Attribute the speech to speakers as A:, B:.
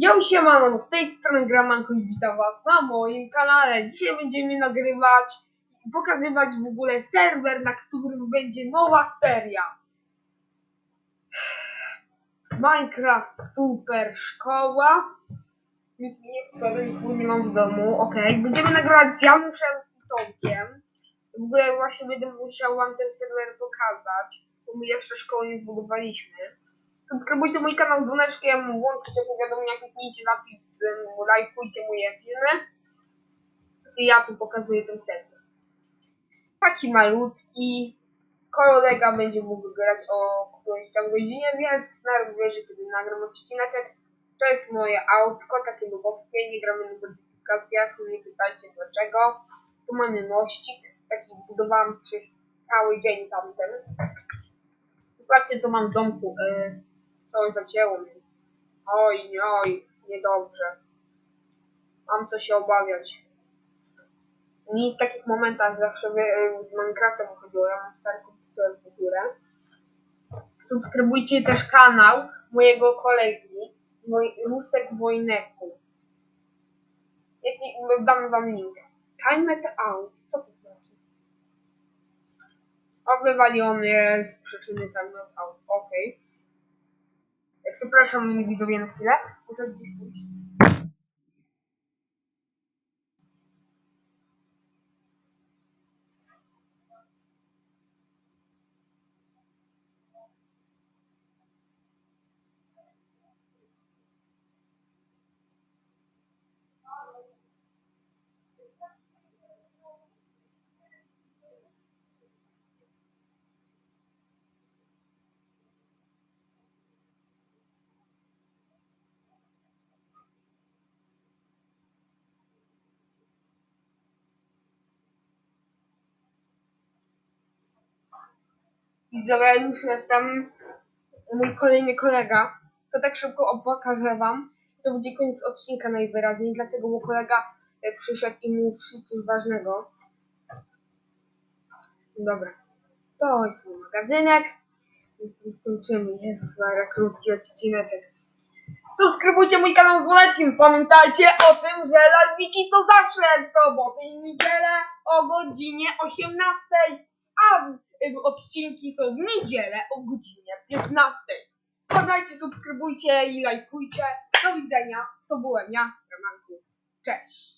A: Yo, siemano, z tej strony Gramanko i witam was na moim kanale. Dzisiaj będziemy nagrywać i pokazywać w ogóle serwer, na którym będzie nowa seria. Minecraft Super Szkoła. Nikt nie pewien, nie mam w domu, okej. Będziemy nagrywać z Januszem Tomkiem. W ogóle właśnie będę musiał wam ten serwer pokazać, bo my jeszcze szkoły nie zbudowaliśmy. Subskrybujcie mój kanał z dzwoneczkiem, włączcie powiadomienia, kliknijcie napis, lajkujcie moje filmy. I ja tu pokazuję ten serwer. Taki malutki. Kolega będzie mógł grać o którejś tam godzinie, więc na wieży, kiedy nagram odcinek. To jest moje autko, takie lubowskie, nie gramy na modyfikacjach, nie pytajcie dlaczego. Tu mamy mościk, taki budowałam przez cały dzień tamten. Zobaczcie co mam w domku. To zacięło mnie. Oj, oj, niedobrze. Mam co się obawiać. Mi w takich momentach zawsze y, z Minecraftem chodziło. Ja mam stary komputer w górę. Subskrybujcie też kanał mojego kolegi, Woj, Rusek Wojneku. Jak nie, dam wam link. Time it out. Co to znaczy? O, wywaliło mnie z przyczyny time it out. Okej. Przepraszam, moi widzowie, na chwilę. Muszę gdzieś pójść. Widzowie, już jestem. Mój kolejny kolega. To tak szybko pokażę wam. To będzie koniec odcinka najwyraźniej, dlatego bo kolega e, przyszedł i przyszedł coś ważnego. Dobra. To jest mój magazynek. I Skończymy. Jezus Maria, krótki odcineczek. Subskrybujcie mój kanał z dzwoneczkiem. Pamiętajcie o tym, że live'iki są zawsze w sobotę i niedzielę o godzinie 18. A odcinki są w niedzielę o godzinie 15. Podajcie, subskrybujcie i lajkujcie. Do widzenia. To byłem ja, Romanku. Cześć.